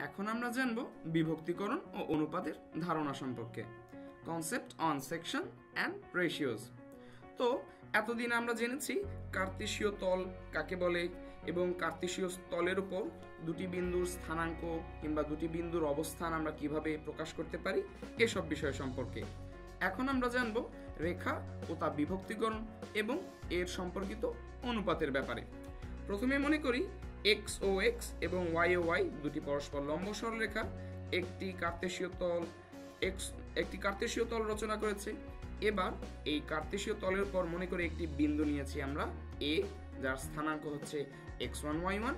এখন আমরা জানব বিভক্তিকরণ ও অনুপাতের ধারণা সম্পর্কে। Concept on section and ratios তো, এতদিন আমরা জেনেছি কার্তেশীয় তল কাকে বলে এবং কার্তেশীয় তলের উপর দুটি বিন্দুর স্থানাঙ্ক কিংবা দুটি বিন্দুর অবস্থান আমরা কীভাবে প্রকাশ করতে পারি এসব বিষয় সম্পর্কে। এখন আমরা জানব রেখা ও তা বিভক্তিকরণ এবং এর সম্পর্কিত অনুপাতের ব্যাপারে। প্রথমে মনে করি এক্স ও এক্স এবং ওয়াই ও ওয়াই দুটি পরস্পর লম্ব সরলরেখা একটি কার্তেশীয় তল এক্স একটি কার্তেশীয় তল রচনা করেছে। এবার এই কার্তেশীয় তলের পর মনে করে একটি বিন্দু নিয়েছি আমরা এ যার স্থানাঙ্ক হচ্ছে এক্স ওয়ান ওয়াই ওয়ান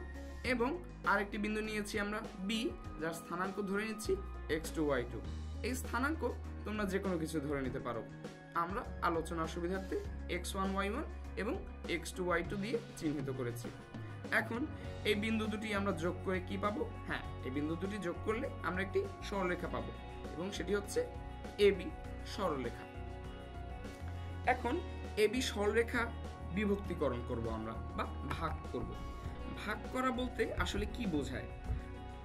এবং আরেকটি বিন্দু নিয়েছি আমরা বি যার স্থানাঙ্ক ধরে নিচ্ছি এক্স টু ওয়াই টু এই স্থানাঙ্ক তোমরা যে কোনো কিছু ধরে নিতে পারো। আমরা আলোচনার সুবিধার্থে এক্স ওয়ান ওয়াই ওয়ান এবং এক্স টু ওয়াই টু দিয়ে চিহ্নিত করেছি। এখন এই বিন্দু দুটি আমরা যোগ করে কি পাবো? হ্যাঁ এই বিন্দু দুটি যোগ করলে আমরা একটি সরলরেখা পাবো এবং সেটি হচ্ছে এবি সরলরেখা। এখন এবি সরলরেখা বিভক্তিকরণ করব আমরা বা ভাগ করব। ভাগ করা বলতে আসলে কি বোঝায়?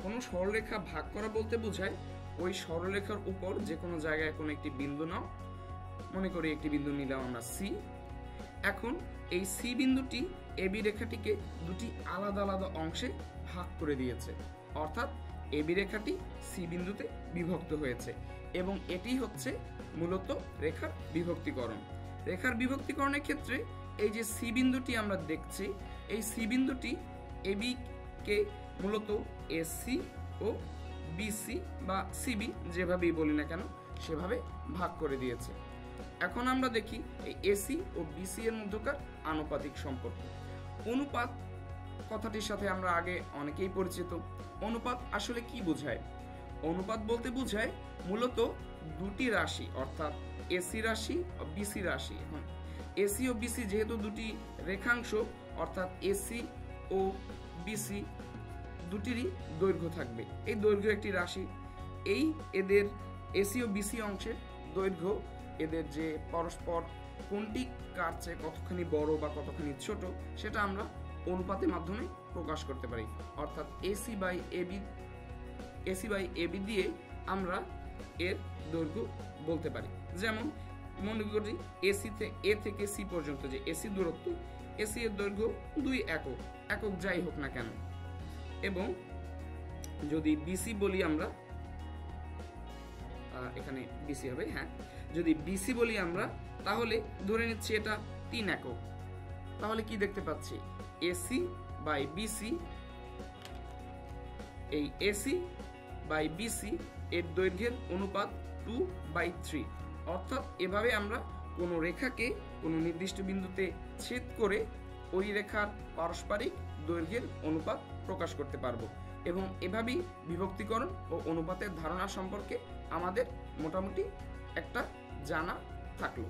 কোনো সরলরেখা ভাগ করা বলতে বোঝায় ওই সরলরেখার উপর যে কোনো জায়গায় কোনো একটি বিন্দু নাও। মনে করি একটি বিন্দু নিলাম আমরা সি। এখন এই সি বিন্দুটি এবি রেখাটিকে দুটি আলাদা আলাদা অংশে ভাগ করে দিয়েছে। অর্থাৎ এবি রেখাটি সি বিন্দুতে বিভক্ত হয়েছে এবং এটি হচ্ছে মূলত রেখার বিভক্তিকরণ। রেখার বিভক্তিকরণের ক্ষেত্রে এই যে সি বিন্দুটি আমরা দেখছি, এই সি বিন্দুটি এবি কে মূলত এসি ও বিসি বা সিবি যেভাবেই বলি না কেন, সেভাবে ভাগ করে দিয়েছে। এখন আমরা দেখি এই এসি ও বিসি এর মধ্যকার আনুপাতিক সম্পর্ক। অনুপাত কথাটির সাথে আমরা আগে অনেকেই পরিচিত। অনুপাত আসলে কি বোঝায়? অনুপাত বলতে বোঝায় মূলত দুটি রাশি, অর্থাৎ এসি রাশি ও বিসি রাশি। এখন এসি ও বিসি যেহেতু দুটি রেখাংশ, অর্থাৎ এসি ও বিসি দুটিরই দৈর্ঘ্য থাকবে। এই দৈর্ঘ্য একটি রাশি। এই এদের এসি ও বিসি অংশের দৈর্ঘ্য এদের যে পরস্পর কোনটি কার চেয়ে কতখানি বড় বা কতখানি ছোট, সেটা আমরা অনুপাতের মাধ্যমে প্রকাশ করতে পারি। অর্থাৎ AC by AB AC by AB দিয়ে আমরা এর দৈর্ঘ্য বলতে পারি। যেমন, মনে করি এসি এ থেকে সি পর্যন্ত যে এসি দূরত্ব এসি এর দৈর্ঘ্য দুই একক একক যাই হোক না কেন। এবং যদি বিসি বলি আমরা এখানে বিসি হবে হ্যাঁ। যদি বিসি বলি আমরা, তাহলে ধরে নিচ্ছি এটা তিন একক। তাহলে কি দেখতে পাচ্ছি? এসি বাই বিসি এই এসি বাই বিসি এর দৈর্ঘ্যের অনুপাত টু বাই থ্রি অর্থাৎ এভাবে আমরা কোনো রেখাকে কোনো নির্দিষ্ট বিন্দুতে ছেদ করে ওই রেখার পারস্পরিক দৈর্ঘ্যের অনুপাত প্রকাশ করতে পারব। এবং এভাবেই বিভক্তিকরণ ও অনুপাতের ধারণা সম্পর্কে আমাদের মোটামুটি একটা জানা থাকল।